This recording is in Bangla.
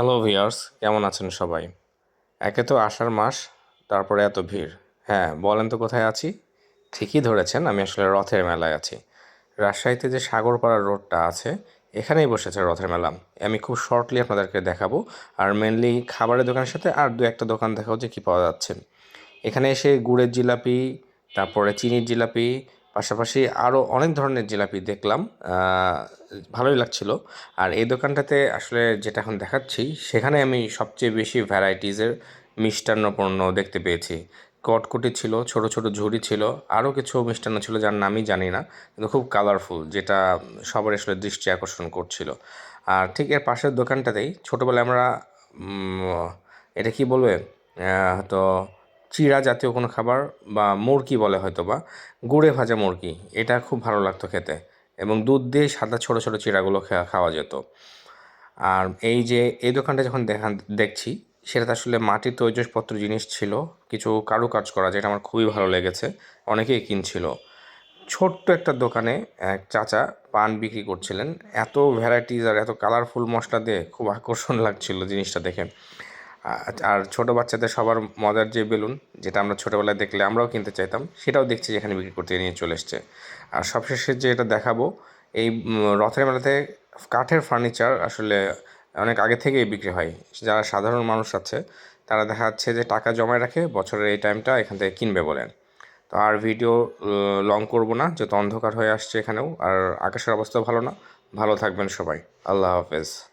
হ্যালো ভিয়ার্স কেমন আছেন সবাই? একে তো আষাঢ় মাস, তারপরে এত ভিড়। হ্যাঁ বলেন তো কোথায় আছি? ঠিকই ধরেছেন, আমি আসলে রথের মেলায় আছি। রাজশাহীতে যে সাগরপাড়া রোডটা আছে, এখানেই বসেছে রথের মেলা। আমি খুব শর্টলি আপনাদেরকে দেখাবো, আর মেনলি খাবারের দোকানের সাথে আর দু একটা দোকান দেখাও যে কী পাওয়া যাচ্ছে। এখানে এসে গুড়ের জিলাপি, তারপরে চিনির জিলাপি পাশাপাশি আরও অনেক ধরনের জিলাপি দেখলাম ভালোই লাগছিল। আর এই দোকানটাতে আসলে যেটা এখন দেখাচ্ছি সেখানে আমি সবচেয়ে বেশি ভ্যারাইটিসের মিষ্টান্ন পণ্য দেখতে পেয়েছি। কটকটি ছিল ছোট ছোট ঝুড়ি ছিল আরও কিছু মিষ্টান্ন ছিল যার নামই জানি না কিন্তু খুব কালারফুল যেটা সবার আসলে দৃষ্টি আকর্ষণ করছিল। আর ঠিক এর পাশের দোকানটাতেই ছোটোবেলায় আমরা এটা কি বলবে আহ, চিড়া জাতীয় কোনো খাবার বা মুরগি বলে হয়তো বা, গুড়ে ভাজা মুরগি, এটা খুব ভালো লাগতো খেতে এবং দুধ দিয়ে সাদা ছোটো ছোটো চিড়াগুলো খাওয়া যেত। আর এই যে, এই দোকানটা যখন দেখা, দেখছি সেটাতে আসলে মাটির তৈজসপত্র জিনিস ছিল, কিছু কারুকাজ করা, যেটা আমার খুবই ভালো লেগেছে, অনেকেই কিনছিল। ছোট্ট একটা দোকানে এক চাচা পান বিক্রি করছিলেন, এত ভ্যারাইটিস আর এত কালারফুল মশলা দিয়ে খুব আকর্ষণ লাগছিল জিনিসটা দেখে। আর ছোট বাচ্চাদের সবার মজার যে বেলুন, যেটা আমরা ছোটোবেলায় দেখলে আমরাও কিনতে চাইতাম, সেটাও দেখছি যেখানে বিক্রি করতে নিয়ে চলে এসছে। আর সবশেষে যে এটা দেখাবো, এই রথের মেলাতে কাঠের ফার্নিচার আসলে অনেক আগে থেকেই বিক্রি হয়। যারা সাধারণ মানুষ আছে, তারা দেখা যাচ্ছে যে টাকা জমায় রাখে, বছরের এই টাইমটা এখান থেকে কিনবে বলেন তো আর ভিডিও লং করব না যত অন্ধকার হয়ে আসছে এখানেও, আর আকাশের অবস্থা ভালো না। ভালো থাকবেন সবাই। আল্লাহ হাফেজ।